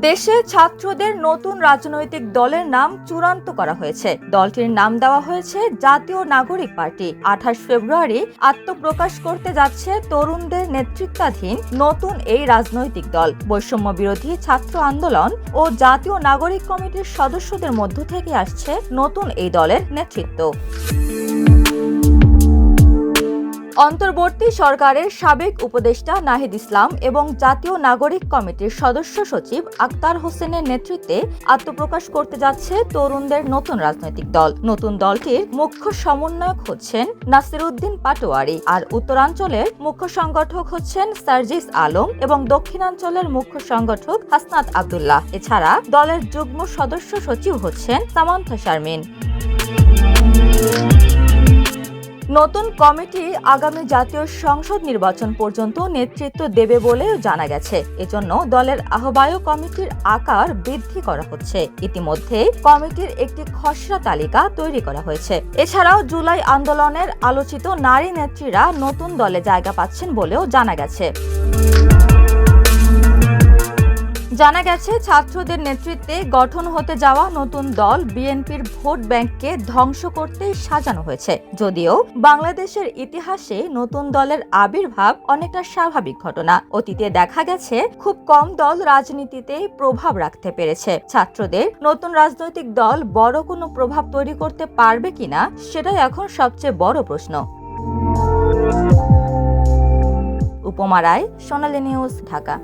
দেশে ছাত্রদের নতুন রাজনৈতিক দলের নাম চূড়ান্ত করা হয়েছে। দলটির নাম দেওয়া হয়েছে জাতীয় নাগরিক পার্টি। আঠাশ ফেব্রুয়ারি আত্মপ্রকাশ করতে যাচ্ছে তরুণদের নেতৃত্বাধীন নতুন এই রাজনৈতিক দল। বৈষম্য বিরোধী ছাত্র আন্দোলন ও জাতীয় নাগরিক কমিটির সদস্যদের মধ্য থেকে আসছে নতুন এই দলের নেতৃত্ব। অন্তর্বর্তী সরকারের সাবেক উপদেষ্টা নাহিদ ইসলাম এবং জাতীয় নাগরিক কমিটির সদস্য সচিব আক্তার হোসেনের নেতৃত্বে আত্মপ্রকাশ করতে যাচ্ছে তরুণদের নতুন রাজনৈতিক দল। নতুন দলটির মুখ্য সমন্বয়ক হচ্ছেন নাসিরুদ্দিন পাটোয়ারি আর উত্তরাঞ্চলের মুখ্য সংগঠক হচ্ছেন সার্জিস আলম এবং দক্ষিণাঞ্চলের মুখ্য সংগঠক হাসনাত আবদুল্লাহ। এছাড়া দলের যুগ্ম সদস্য সচিব হচ্ছেন সামান্থা শারমিন। নতুন কমিটি আগামী জাতীয় সংসদ নির্বাচন পর্যন্ত নেতৃত্ব দেবে বলেও জানা গেছে। এজন্য দলের আহ্বায়ক কমিটির আকার বৃদ্ধি করা হচ্ছে। ইতিমধ্যে কমিটির একটি খসড়া তালিকা তৈরি করা হয়েছে। এছাড়াও জুলাই আন্দোলনের আলোচিত নারী নেত্রীরা নতুন দলে জায়গা পাচ্ছেন বলেও জানা গেছে। জানা গেছে, ছাত্রদের নেতৃত্বে গঠন হতে যাওয়া নতুন দল বিএনপির ভোট ব্যাংককে ধ্বংস করতে সাজানো হয়েছে। যদিও বাংলাদেশের ইতিহাসে নতুন দলের আবির্ভাব অনেকটা স্বাভাবিক ঘটনা। অতীতে দেখা গেছে, খুব কম দল রাজনীতিতে প্রভাব রাখতে পেরেছে। ছাত্রদের নতুন রাজনৈতিক দল বড় কোনো প্রভাব তৈরি করতে পারবে কিনা, সেটাই এখন সবচেয়ে বড় প্রশ্ন। উপমা রায়, সোনালী নিউজ, ঢাকা।